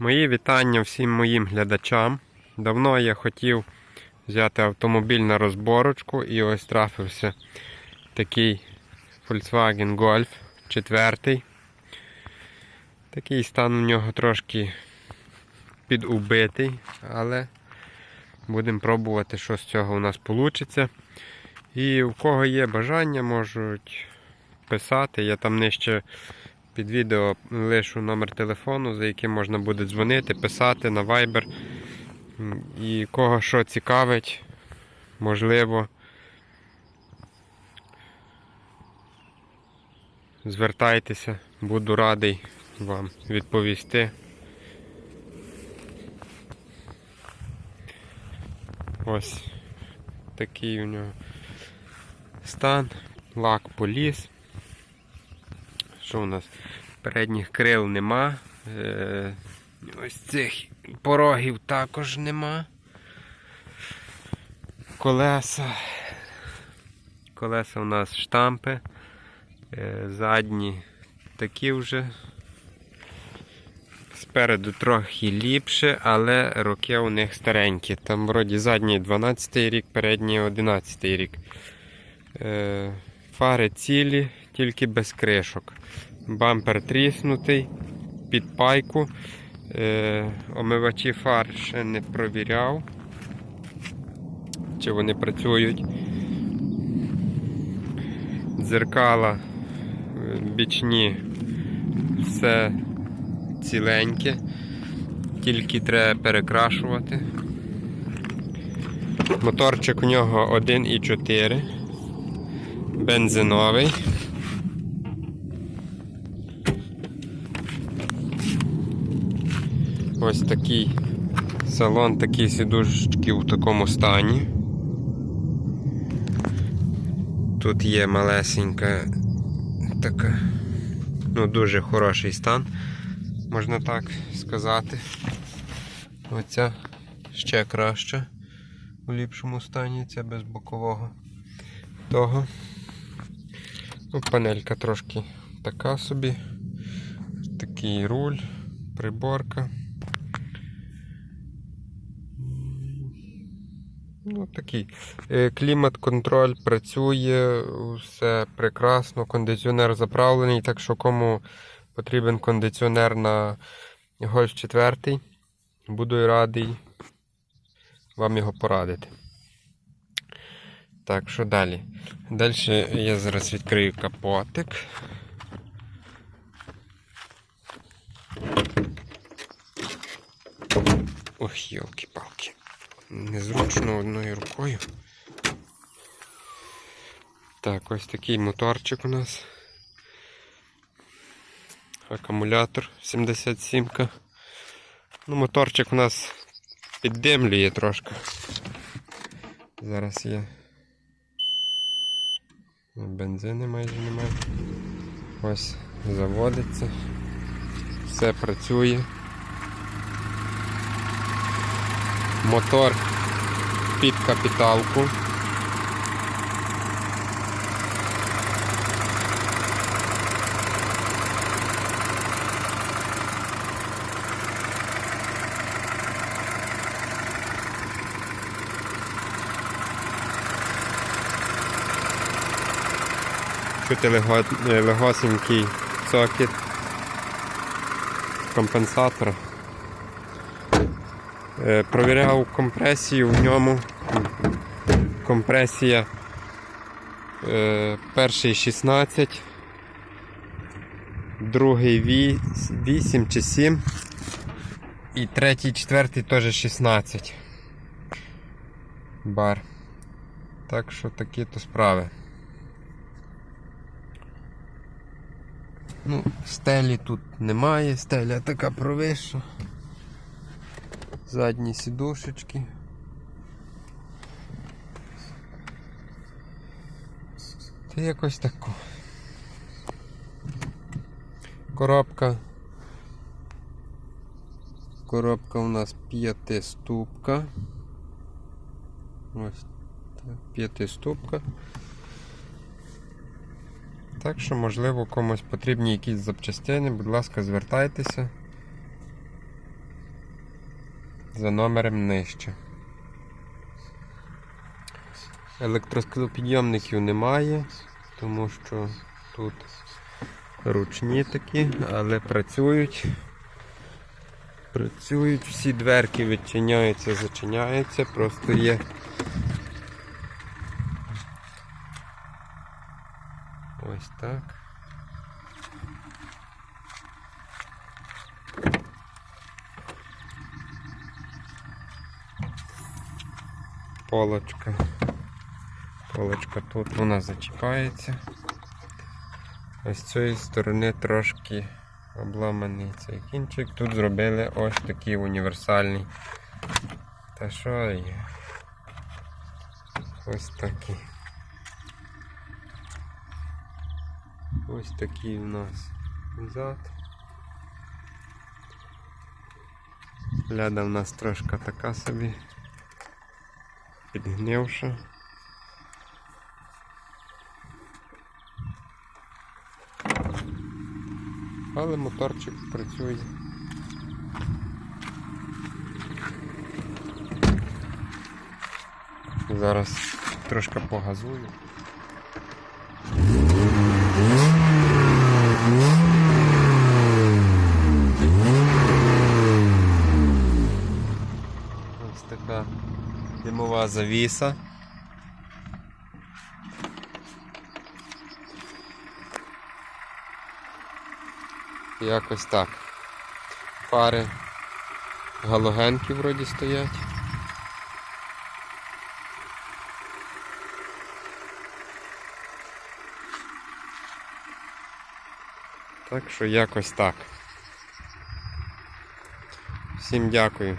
Мої вітання всім моїм глядачам. Давно я хотів взяти автомобіль на розборочку і ось трафився такий Volkswagen Golf 4. Такий стан у нього трошки підубитий, але будемо пробувати, що з цього у нас вийде. І у кого є бажання, можуть писати. Я там нижче під відео лишу номер телефону, за яким можна буде дзвонити, писати на Viber. І кого що цікавить, можливо. Звертайтеся, буду радий вам відповісти. Ось такий у нього стан, лак поліз. Що у нас? Передніх крил нема. Е, ось цих порогів також нема. Колеса. Колеса у нас штампи. Е, задні такі вже. Спереду трохи ліпше, але роки у них старенькі. Там вроді задній 12 рік, передній 11 рік. Е, фари цілі, тільки без кришок. Бампер тріснутий, під пайку. Е, омивачі фар ще не провіряв, чи вони працюють. Дзеркала е, бічні, все ціленьке, тільки треба перекрашувати. Моторчик у нього 1,4, бензиновий. Ось такий салон, такі сідушечки в такому стані. Тут є малесенька така, ну дуже хороший стан, можна так сказати. Оця ще краща у ліпшому стані, ця без бокового того. Ну, панелька трошки така собі. Такий руль, приборка. Ну, такий. Е, Клімат-контроль працює, все прекрасно, кондиціонер заправлений, так що кому потрібен кондиціонер на Golf 4, буду радий вам його порадити. Так, що далі? Далі я зараз відкрию капотик. Ох, йолки-палки. Незручно одною рукою. Так, ось такий моторчик у нас. Акумулятор 77-ка. Ну, моторчик у нас піддимлює трошки. Зараз є. Бензини майже немає. Ось заводиться. Все працює. Мотор під капіталку. Чути е, легосенький сокіт компенсатора. Е, Провіряв компресію в ньому. Компресія е, перший 16, другий 8 чи 7 і третій, четвертий теж 16 бар. Так що такі то справи. Ну, стелі тут немає, стеля така провища. Задні сідушечки. Та якось тако. Коробка. Коробка у нас п'ятиступка. Ось п'ятиступка. Так що, можливо, комусь потрібні якісь запчастини, будь ласка, звертайтеся. За номером нижче. Електросклопідйомників немає, тому що тут ручні такі, але працюють. Працюють, всі дверки відчиняються, зачиняються, просто є. Ось так. Полочка. Полочка тут вона зачіпається. А з цієї сторони трошки обламаний цей кінчик. Тут зробили ось такий універсальний. Та що є? Ось такий. Ось такий у нас зад. Ляда в нас трошки така собі. Підгнивша. Але моторчик працює. Зараз трошки погазую. Ось така димова завіса. Якось так. Фари галогенки вроді стоять. Так що якось так. Всім дякую.